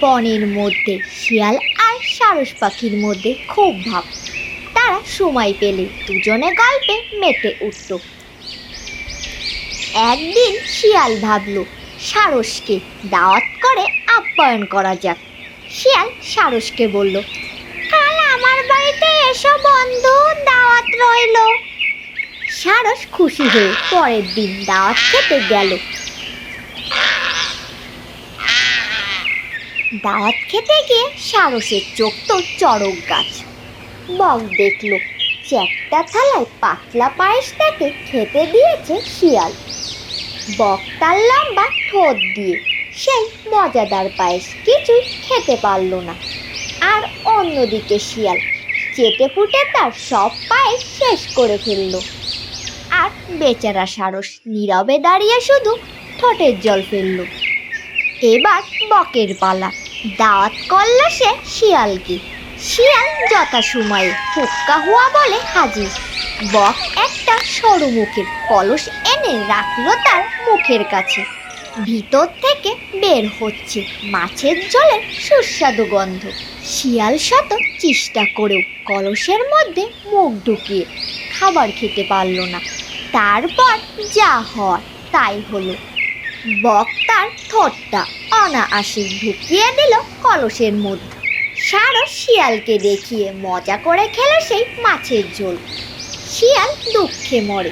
বনের মধ্যে, শিয়াল আর সারস পাখির মধ্যে খুব ভাব। তারা সময় পেলে দুজনে গল্পে মেতে উঠত একদিন শিয়াল ভাবলো, সারসকে দাওয়াত করে আপ্যায়ন করা যাক। শিয়াল সারসকে বলল, কাল আমার বাড়িতে এসো বন্ধু, দাওয়াত রইল। সারস খুশি হয়ে পরের দিন দাওয়াত খেতে গেল। দাওয়াত খেতে গিয়ে সারসের চোখ তো চড়ক গাছ। বক দেখল, চ্যাপটা থালায় পাতলা পায়েসটাকে খেতে দিয়েছে শিয়াল। বক তার লম্বা ঠোঁট দিয়ে, সেই মজাদার পায়েস কিছুই খেতে পারল না। আর অন্যদিকে শিয়াল চেটে ফুটে তার সব পায়েস শেষ করে ফেলল। আর বেচারা সারস নীরবে দাঁড়িয়ে শুধু ঠোঁটের জল ফেলল। এবার বকের পালা। দাওয়াত করল সে শিয়ালকে। শিয়াল যথা সময়ে হুক্কা হুয়া বলে হাজির। বক একটা সরু মুখের কলস এনে রাখল তার মুখের কাছে। ভিতর থেকে বের হচ্ছে মাছের জলের সুস্বাদু গন্ধ। শিয়াল শত চেষ্টা করেও কলসের মধ্যে মুখ ঢুকিয়ে খাবার খেতে পারল না। তারপর যা হয় তাই হলো। বক তার ঠোঁটটা অনায়াসে ঢুকিয়ে দিল কলসের মধ্যে। সারস শিয়ালকে দেখিয়ে মজা করে খেলো সেই মাছের ঝোল। শিয়াল দুঃখে মরে।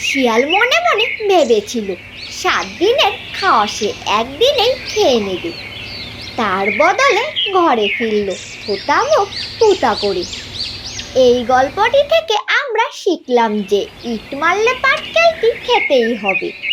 শিয়াল মনে মনে ভেবেছিল, সাত দিনের খাওয়া সে একদিনেই খেয়ে নেবে। তার বদলে ঘরে ফিরল ফোতা মুখ পুতা করে। এই গল্পটি থেকে আমরা শিখলাম যে ইট মারলে পাটকেলটি খেতেই হবে।